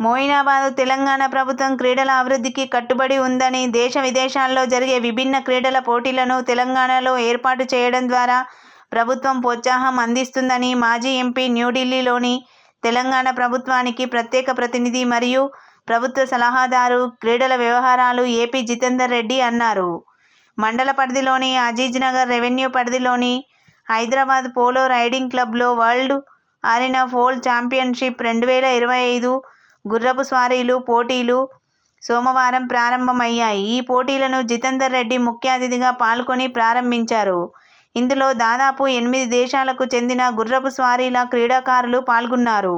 మోయినాబాద్ తెలంగాణ ప్రభుత్వం క్రీడల అభివృద్ధికి కట్టుబడి ఉందని దేశ విదేశాల్లో జరిగే విభిన్న క్రీడల పోటీలను తెలంగాణలో ఏర్పాటు చేయడం ద్వారా ప్రభుత్వం ప్రోత్సాహం అందిస్తుందని మాజీ ఎంపీ న్యూఢిల్లీలోని తెలంగాణ ప్రభుత్వానికి ప్రత్యేక ప్రతినిధి మరియు ప్రభుత్వ సలహాదారు క్రీడల వ్యవహారాలు ఏపీ జితేందర్ రెడ్డి అన్నారు. మండల పరిధిలోని అజీజ్ నగర్ రెవెన్యూ పరిధిలోని హైదరాబాద్ పోలో రైడింగ్ క్లబ్లో వరల్డ్ అరీనా ఫోల్ ఛాంపియన్షిప్ రెండు వేల ఇరవై ఐదు గుర్రపు స్వారీలు పోటీలు సోమవారం ప్రారంభమయ్యాయి. ఈ పోటీలను జితేందర్ రెడ్డి ముఖ్య అతిథిగా పాల్గొని ప్రారంభించారు. ఇందులో దాదాపు ఎనిమిది దేశాలకు చెందిన గుర్రపు స్వారీల క్రీడాకారులు పాల్గొన్నారు.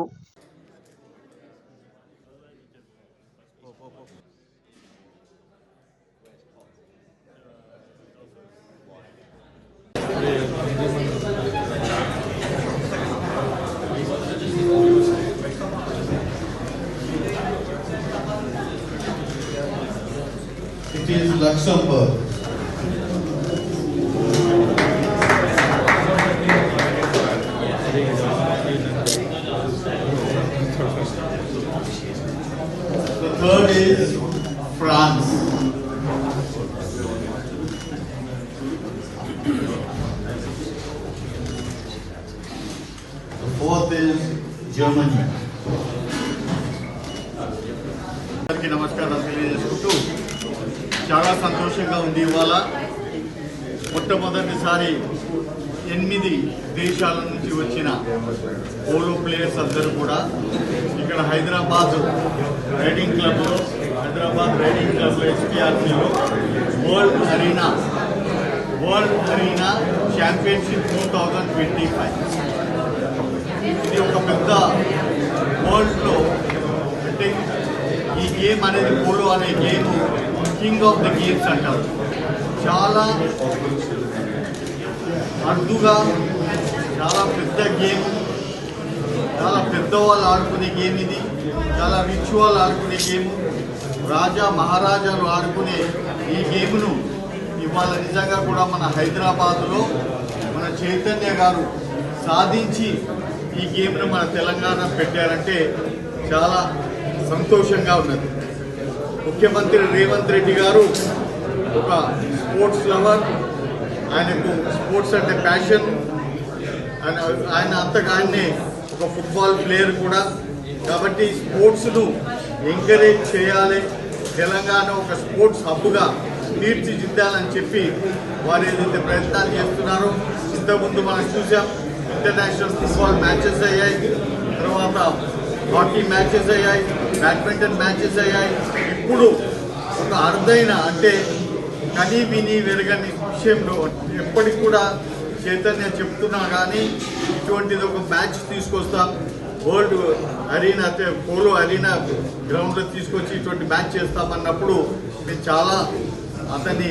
like some. The third is France. The fourth is Germany. చాలా సంతోషంగా ఉంది ఇవాళ. మొట్టమొదటిసారి ఎనిమిది దేశాల నుంచి వచ్చిన పోలో ప్లేయర్స్ అందరూ కూడా ఇక్కడ హైదరాబాద్ రైడింగ్ క్లబ్లో హైదరాబాద్ రైడింగ్ క్లబ్లో ఎస్పీఆర్సీలో world arena world arena championship two thousand twenty five. ఇది ఒక పెద్ద వరల్డ్లో అంటే ఈ గేమ్ అనేది పోలో అనే game king of the games అంటారు. చాలా అరుదుగా చాలా పెద్ద గేమ్. చాలా పెద్దవాళ్ళు ఆడుకునే గేమ్ ఇది. చాలా రిచ్ వాళ్ళు ఆడుకునే గేమ్. రాజా మహారాజాలు ఆడుకునే ఈ గేమ్ను ఇవాళ నిజంగా కూడా మన హైదరాబాదులో మన చైతన్య గారు సాధించి ఈ గేమ్ను మన తెలంగాణ పెట్టారంటే చాలా సంతోషంగా ఉన్నది. ముఖ్యమంత్రి రేవంత్ రెడ్డి గారు ఒక స్పోర్ట్స్ లవర్. ఆయనకు స్పోర్ట్స్ అంటే ప్యాషన్. ఆయన ఆయన అంతగా ఒక ఫుట్బాల్ ప్లేయర్ కూడా. కాబట్టి స్పోర్ట్స్ను ఎంకరేజ్ చేయాలి. తెలంగాణ ఒక స్పోర్ట్స్ హబ్గా తీర్చిదిద్దాలని చెప్పి వారు ఏదైతే ప్రయత్నాలు చేస్తున్నారో ఇంతకుముందు మనం చూసాం ఇంటర్నేషనల్ ఫుట్బాల్ మ్యాచెస్ అయ్యాయి. తర్వాత హాకీ మ్యాచెస్ అయ్యాయి బ్యాడ్మింటన్ మ్యాచెస్ అయ్యాయి. ఇప్పుడు ఒక అరుదైన అంటే కనీ విని వెరగని విషయంలో ఎప్పటికి కూడా చైతన్య చెప్తున్నా కానీ ఇటువంటిది ఒక మ్యాచ్ తీసుకొస్తా వరల్డ్ అరీనా అంటే పోలో అరీనా గ్రౌండ్లో తీసుకొచ్చి ఇటువంటి మ్యాచ్ చేస్తామన్నప్పుడు మేము చాలా అతన్ని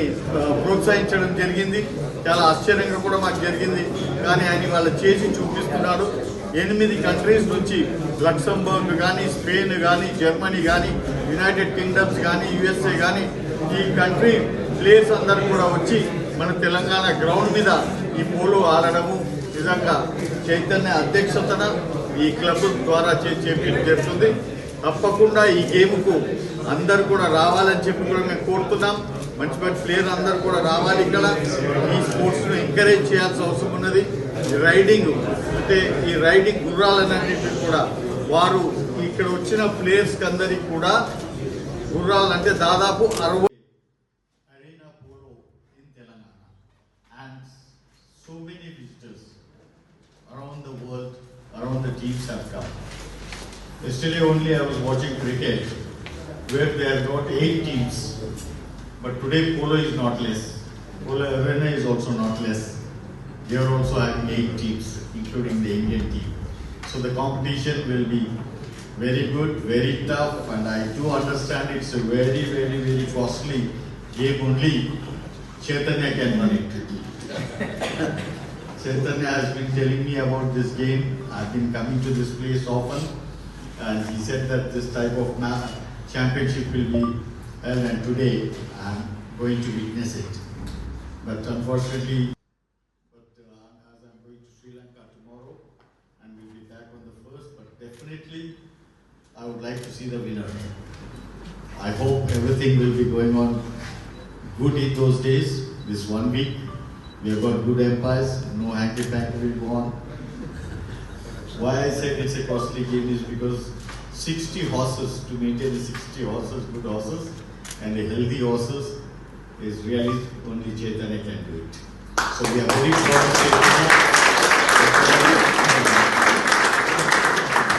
ప్రోత్సహించడం జరిగింది. చాలా ఆశ్చర్యంగా కూడా మాకు జరిగింది. కానీ ఆయన వాళ్ళు చేసి చూపిస్తున్నాడు. ఎనిమిది కంట్రీస్ నుంచి లక్సంబర్గ్ కానీ స్పెయిన్ కానీ జర్మనీ కానీ యునైటెడ్ కింగ్డమ్స్ కానీ యుఎస్ఏ కానీ ఈ కంట్రీ ప్లేయర్స్ అందరూ కూడా వచ్చి మన తెలంగాణ గ్రౌండ్ మీద ఈ పోలో ఆడడము. నిజంగా చైతన్య అధ్యక్షతన ఈ క్లబ్ ద్వారా చే జరుగుతుంది. తప్పకుండా ఈ గేమ్కు అందరు కూడా రావాలని చెప్పి కూడా మేము కోరుతున్నాం. మంచి మంచి ప్లేయర్ అందరూ కూడా రావాలి ఇక్కడ. ఈ స్పోర్ట్స్ను ఎంకరేజ్ చేయాల్సిన అవసరం ఉన్నది. రైడింగ్ అంటే ఈ రైడింగ్ గుర్రాలన్నింటినీ కూడా వారు ఇక్కడ వచ్చిన ప్లేయర్స్కి అందరికి కూడా గుర్రాలు అంటే దాదాపు అరవై so many visitors around the world, around the teams have come. Yesterday only I was watching cricket where they have got eight teams, but today polo is not less. Polo arena is also not less. They are also having eight teams, including the Indian team. So the competition will be very good, very tough, and I do understand it's a very, very, very costly game only. Chaitanya can run it. Chaitanya has been telling me about this game. I've been coming to this place often, and he said that this type of championship will be held, and today I'm going to witness it. But unfortunately, but uh, as I'm going to Sri Lanka tomorrow, and we'll be back on the first, but definitely I would like to see the winner. I hope everything will be going on good in those days, this one week. We have got good empires, no hanky panky will go on. Why I said it's a costly game is because 60 horses, to maintain 60 horses, good horses, and the healthy horses, is really only Chaitanya can do it. So we are very proud of Chaitanya.